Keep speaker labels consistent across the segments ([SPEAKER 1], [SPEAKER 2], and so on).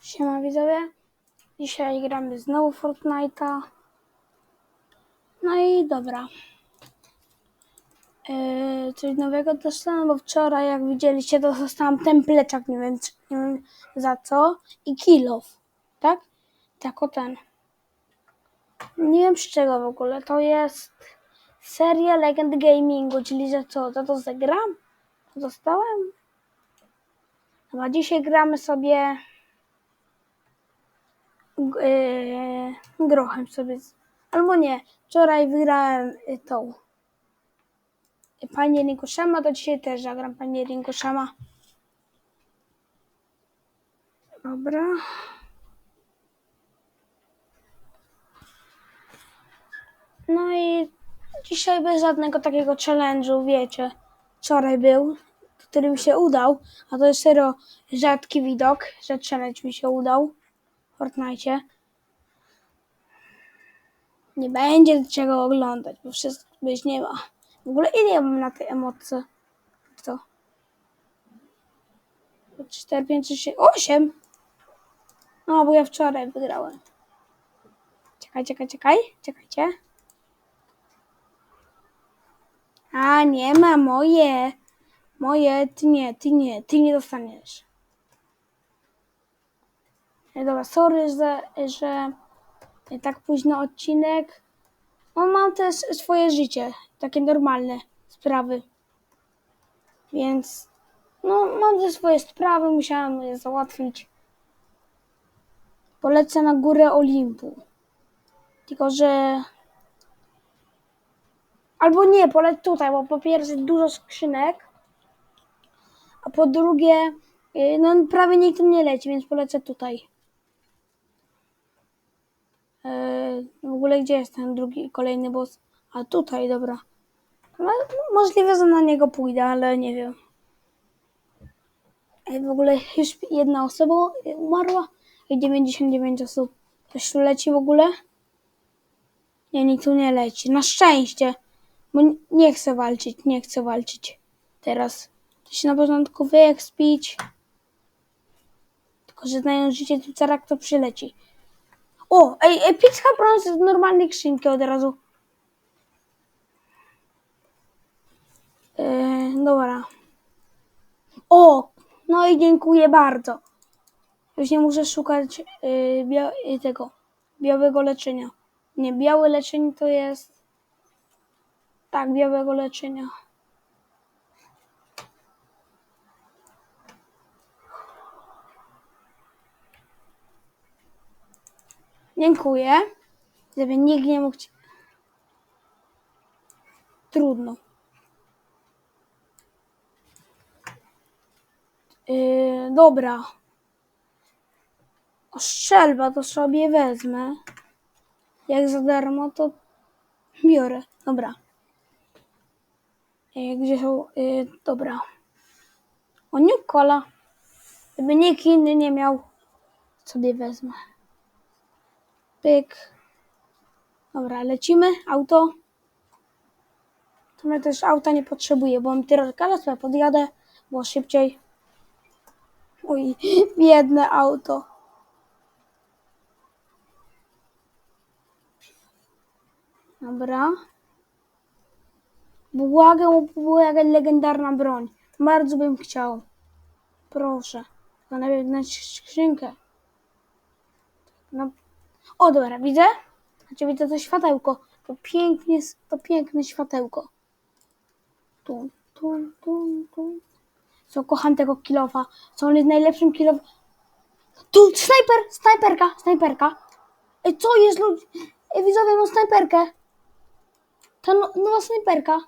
[SPEAKER 1] Siema widzowie. Dzisiaj gramy znowu Fortnite'a. No i dobra. Yy, coś nowego dostałem, bo wczoraj jak widzieliście to dostałam templeczak, nie wiem, czy- nie wiem za co. I kilof, tak? Tak o ten. Nie wiem z czego w ogóle. To jest seria Legend Gamingu, czyli za co? Za to zagram? Dostałem? No a dzisiaj gramy sobie yy, grochem sobie. Albo nie, wczoraj wygrałem y, tą Panie Rinkoszama, to dzisiaj też zagram Panie Rinkoszama. Dobra. No i dzisiaj bez żadnego takiego challenge'u, wiecie. Wczoraj był, który mi się udał, a to jest serio rzadki widok, że challenge mi się udał Fortnite. Nie będzie czego oglądać, bo wszystko być nie ma. W ogóle ile ja mam na tej emotce? Co? 4, 5, 6, 8? No, bo ja wczoraj wygrałem. Czekaj, czekaj, czekaj, czekajcie. A, nie ma moje. Moje, ty nie, ty nie, ty nie dostaniesz. E, Dobra, sorry, że, że tak późno odcinek. No, mam też swoje życie, takie normalne sprawy. Więc, no, mam też swoje sprawy, musiałam je załatwić. Polecę na górę Olimpu. Tylko, że Albo nie, poleć tutaj, bo po pierwsze dużo skrzynek, a po drugie, y, no prawie nikt nie leci, więc polecę tutaj. Yy, w ogóle gdzie jest ten drugi, kolejny boss? A tutaj, dobra. No, możliwe, że na niego pójdę, ale nie wiem. Ej, w ogóle już jedna osoba umarła i 99 osób. Ktoś tu leci w ogóle? Nie, nikt tu nie leci. Na szczęście. Bo nie chcę walczyć, nie chcę walczyć. Teraz. To się na początku wyekspić. Tylko, że znając życie, tu zaraz to przyleci. O, ej, epicka broń z normalnej skrzynki od razu. Yy, dobra. O, no i dziękuję bardzo. Już nie muszę szukać yy, bia- yy, tego białego leczenia. Nie, białe leczenie to jest. Tak, białego leczenia. Dziękuję. Żeby nikt nie mógł. Trudno. Yy, dobra. O, to sobie wezmę. Jak za darmo, to biorę. Dobra. Yy, gdzie są? Yy, dobra. O, New Cola. Żeby nikt inny nie miał, sobie wezmę. Pyk. Dobra, lecimy. Auto. To ja też auta nie potrzebuję, bo mam tyrolkę, ale sobie podjadę, bo szybciej. Oj, biedne auto. Dobra. Błagam, jakaś legendarna broń. Bardzo bym chciał. Proszę. To najpierw na skrzynkę. No. O, dobra, widzę? Znaczy widzę to światełko. To pięknie, to piękne światełko. Tu, tu, tu, tu. Co, kocham tego kilofa. Co, on jest najlepszym kilof... Tu, snajper, snajperka, snajperka. Ej, co jest, ludzi? Ej, widzowie, mam snajperkę. Ta no, nowa snajperka.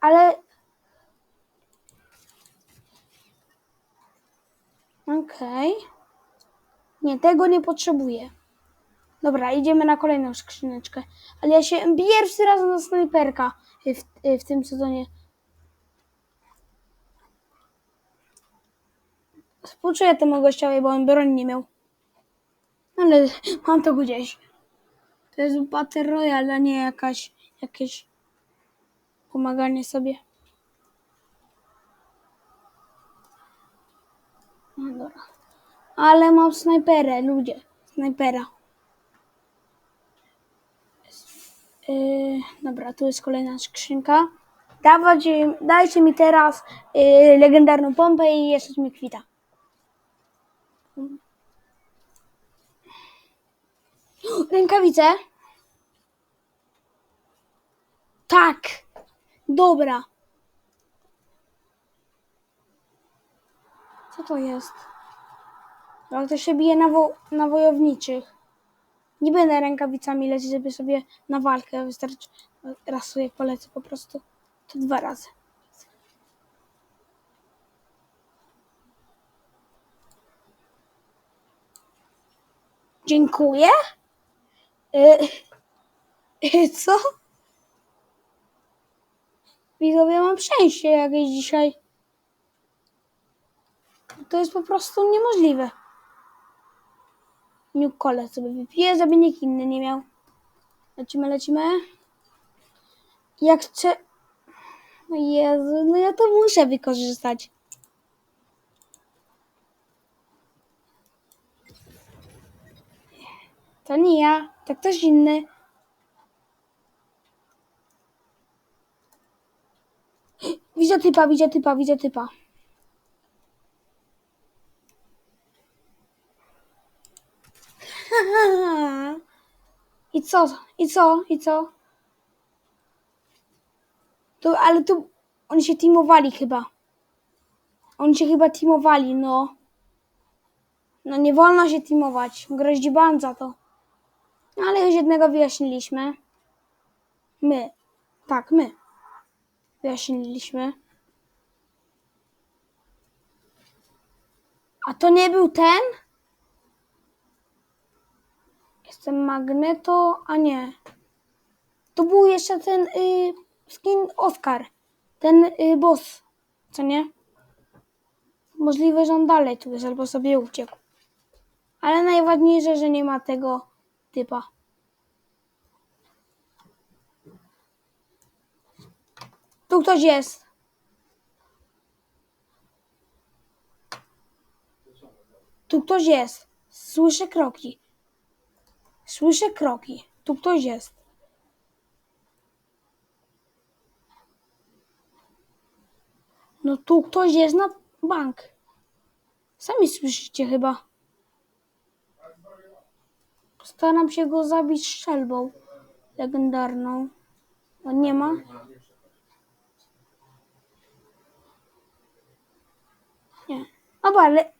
[SPEAKER 1] Ale... Okej. Nie, tego nie potrzebuję. Dobra, idziemy na kolejną skrzyneczkę. Ale ja się pierwszy raz na snajperka w, w tym sezonie. Współczuję temu gościowi, bo on broń nie miał. Ale mam to gdzieś. To jest Battle Royale, a nie jakaś, jakieś pomaganie sobie. No dobra. Ale mam snajperę, ludzie. Snajpera. Yy, dobra, tu jest kolejna skrzynka. Dawać, dajcie mi teraz yy, legendarną pompę i jesteś mi kwita. Rękawice? Tak. Dobra. Co to jest? Jak to się bije na, wo- na wojowniczych. Nie będę rękawicami lecieć, żeby sobie na walkę wystarczy. Raz sobie polecę po prostu. To dwa razy. Dziękuję. Y, co? Widzowie, mam szczęście jakieś dzisiaj. To jest po prostu niemożliwe. New Cola sobie wypiję, żeby nikt inny nie miał. Lecimy, lecimy. Jak chcę... O Jezu, no ja to muszę wykorzystać. To nie ja, to ktoś inny. Widzę typa, widzę typa, widzę typa. I co? I co? I co? To, ale tu oni się teamowali chyba. Oni się chyba teamowali, no. No nie wolno się teamować. Groździ ban za to. No, Ale już jednego wyjaśniliśmy. My. Tak, my. Wyjaśniliśmy. A to nie był ten? Jestem Magneto, a nie. To był jeszcze ten y, skin Oscar. Ten y, boss, co nie? Możliwe, że on dalej tu jest, albo sobie uciekł. Ale najważniejsze, że nie ma tego typa. Tu ktoś jest. Tu ktoś jest. Słyszę kroki. Słyszę kroki. Tu ktoś jest. No tu ktoś jest na bank. Sami słyszycie chyba. Postaram się go zabić strzelbą legendarną. O, nie ma. Nie. Dobra, ale...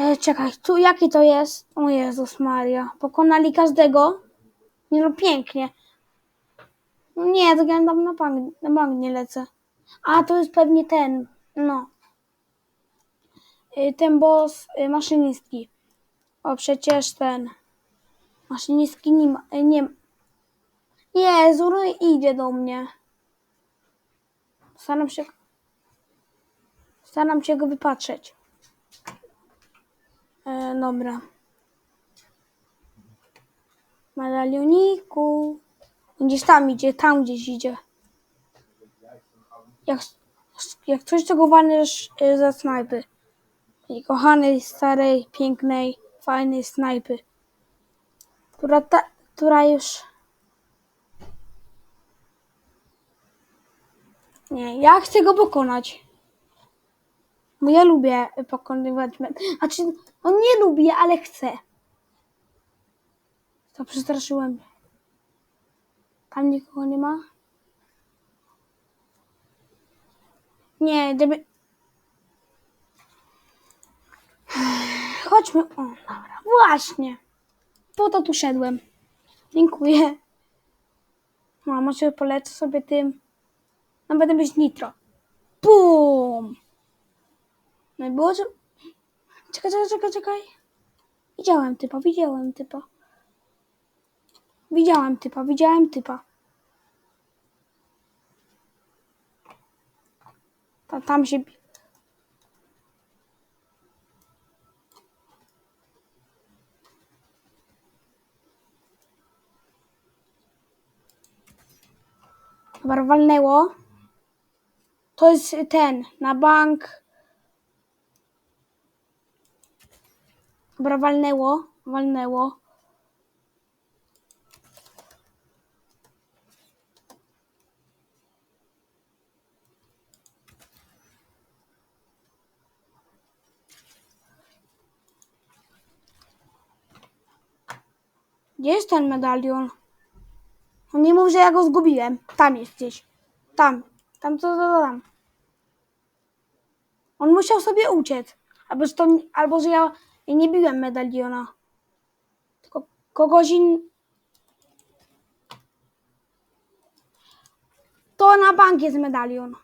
[SPEAKER 1] E, czekaj, tu jaki to jest? O Jezus Maria. Pokonali każdego? Nie no, pięknie. No nie, to ja tam na bank, na lecę. A, to jest pewnie ten. No. Y, Ten boss y, maszynistki. O, przecież ten. Maszynistki nie ma. Nie. Jezu, no idzie do mnie. Staram się. Staram się go wypatrzeć. E, dobra. Medalioniku. Gdzieś tam idzie, tam gdzieś idzie. Jak, jak coś, to go walniesz y, ze snajpy. Tej kochanej, starej, pięknej, fajnej snajpy. Która, ta, która już... Nie, ja chcę go pokonać. Bo ja lubię pokonywać... Znaczy, no nie lubię, ale chcę. To przestraszyłem. Tam nikogo nie ma? Nie, gdyby... Chodźmy. O, dobra. Właśnie. Po to tu szedłem. Dziękuję. No, może polecę sobie tym. No, będę mieć nitro. Bum! No i było, że... Czekaj, czekaj, czekaj, czekaj. Widziałem typa, widziałem typa. Widziałem typa, widziałem typa. Ta, tam się... walnęło. To jest ten, na bank. Dobra, walnęło, walnęło. Gdzie jest ten medalion? On nie mów, że ja go zgubiłem. Tam jest gdzieś. Tam. Tam, co, co, tam. On musiał sobie uciec. Albo, że, to, albo że ja, ja nie biłem medaliona. Tylko kogoś in... To na bank jest medalion.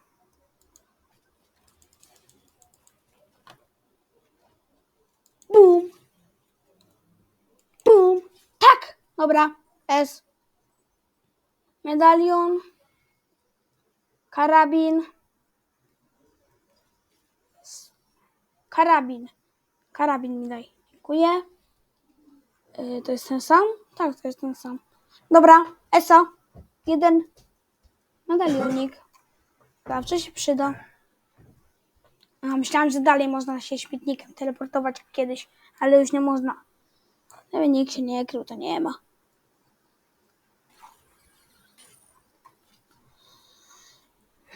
[SPEAKER 1] Bum. Bum. Tak. Dobra. S. Medalion. Karabin. Karabin. Karabin mi daj. Dziękuję. Yy, to jest ten sam? Tak, to jest ten sam. Dobra. Esa. Jeden. Medalionik. Zawsze się przyda. A, myślałam, że dalej można się śmietnikiem teleportować jak kiedyś, ale już nie można. Nawet nikt się nie krył, to nie ma.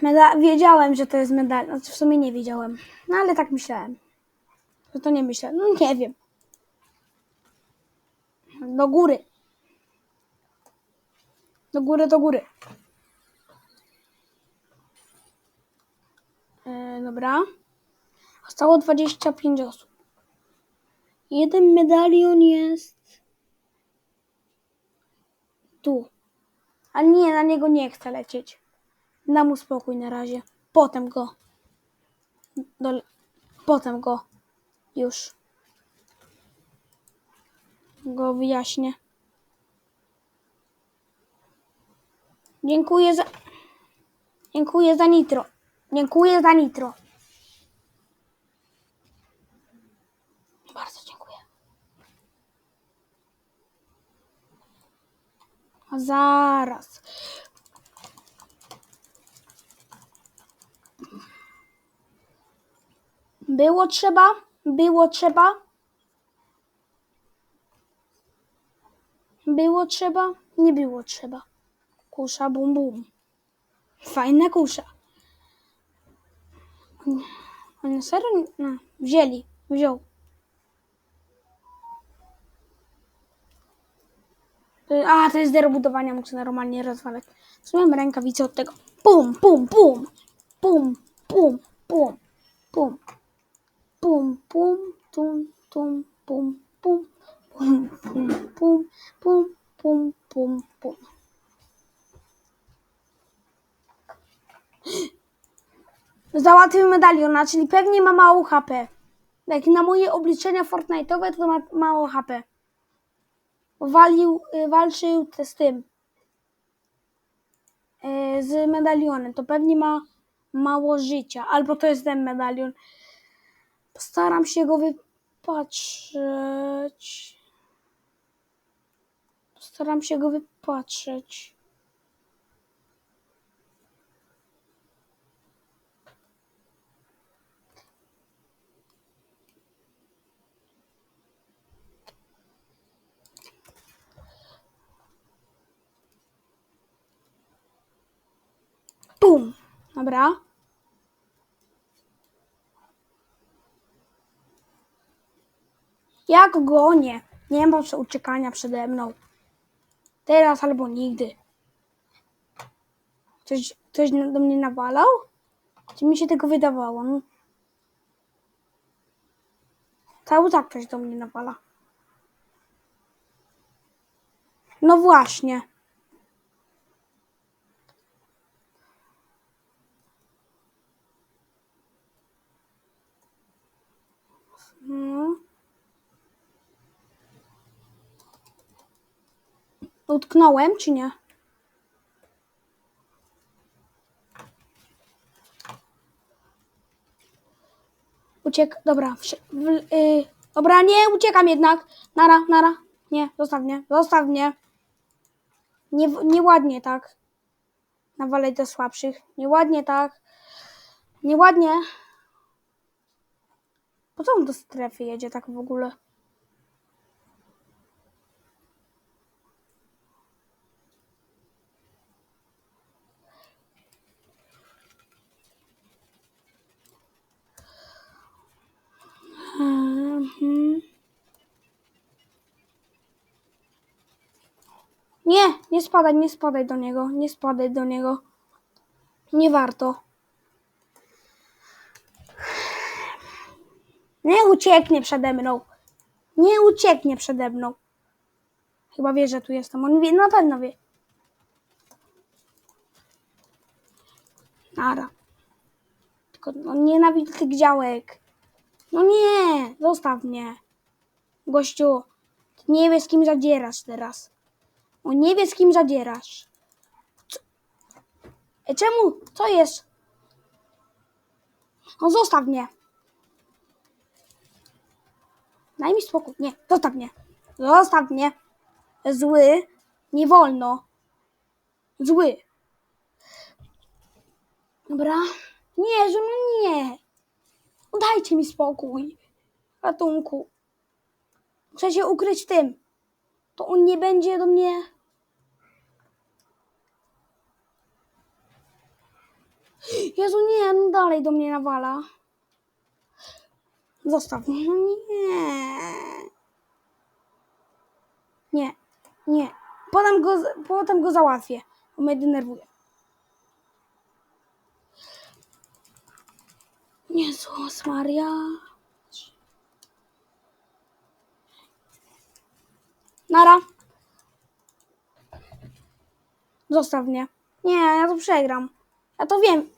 [SPEAKER 1] Meda- wiedziałem, że to jest medal. Znaczy w sumie nie wiedziałem. No ale tak myślałem. Że to nie myślę. No nie wiem. Do góry. Do góry, do góry. E, dobra. Zostało 25 osób. Jeden medalion jest tu. Ale nie, na niego nie chcę lecieć. Dam mu spokój na razie. Potem go. Do, potem go. Już. Go wyjaśnię. Dziękuję za. Dziękuję za nitro. Dziękuję za nitro. Bardzo dziękuję. A zaraz. Było trzeba? Było trzeba? Było trzeba? Nie było trzeba. Kusza bum bum. Fajna kusza. Oni serio? No, wzięli. Wziął. A, to jest do budowania, muszę normalnie rozwalać. Zrobiłem rękawice od tego. Pum, pum, pum. Pum, pum, pum, pum. Pum, pum, tum, tum, pum, pum. Pum, pum, pum, pum, pum, pum, pum. Załatwił medaliona, czyli pewnie ma mało HP. Jak na moje obliczenia Fortnite'owe, to ma mało HP. Walił, y, walczył z tym. y, Z medalionem. To pewnie ma mało życia. Albo to jest ten medalion. Postaram się go wypatrzeć. Postaram się go wypatrzeć. Pum. Dobra. Jak gonię? Nie ma uciekania przede mną. Teraz albo nigdy. Ktoś, ktoś do mnie nawalał? Czy mi się tego wydawało? No. Cały tak ktoś do mnie nawala. No właśnie. No. Utknąłem, czy nie? Uciek, dobra. wszy- W, y, dobra, nie, uciekam jednak. Nara, nara. Nie, zostaw mnie, zostaw mnie. Nie, nieładnie tak. Nawalać do słabszych. Nieładnie tak. Nieładnie. Po co on do strefy jedzie tak w ogóle? Nie, nie spadaj, nie spadaj do niego, nie spadaj do niego. Nie warto. Nie ucieknie przede mną. Nie ucieknie przede mną. Chyba wie, że tu jestem. On wie, na pewno wie. Nara. Tylko no, nienawidzę tych działek. No nie, zostaw mnie. Gościu, ty nie wiesz z kim zadzierasz teraz. On nie wie z kim zadzierasz. Co? Ej, czemu? Co jest? No zostaw mnie. Daj mi spokój. Nie, zostaw mnie. Zostaw mnie. Zły. Nie wolno. Zły. Dobra. Nie, że no nie. Dajcie mi spokój. Ratunku. Muszę się ukryć tym. To on nie będzie do mnie. Jezu, nie, no dalej do mnie nawala. Zostaw. No nie. Nie, nie. Potem go, potem go załatwię, bo mnie denerwuje. Jezus Maria. Nara. Zostaw mnie. Nie, ja to przegram. Ja to wiem.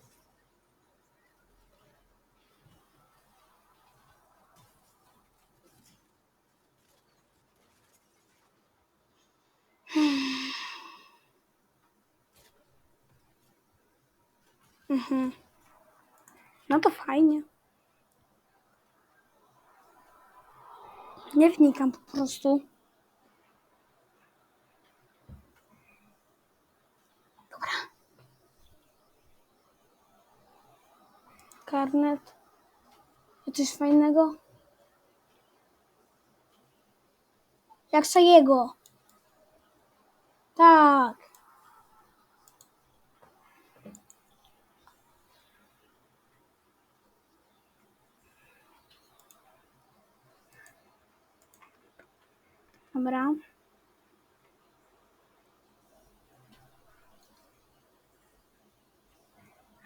[SPEAKER 1] Mhm. No to fajnie. Nie wnikam po prostu. Karnet. I Coś fajnego? Jak jego. Tak. Dobra.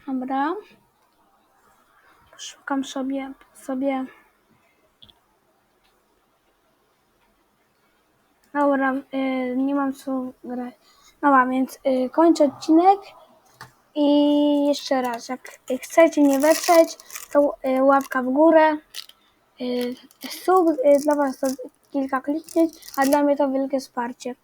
[SPEAKER 1] Dobra. Szukam sobie, sobie. Dobra, y, nie mam co grać. Dobra, więc y, kończę odcinek. I jeszcze raz, jak chcecie nie wesprzeć, to y, łapka w górę. Y, sub y, dla Was to kilka kliknięć, a dla mnie to wielkie wsparcie.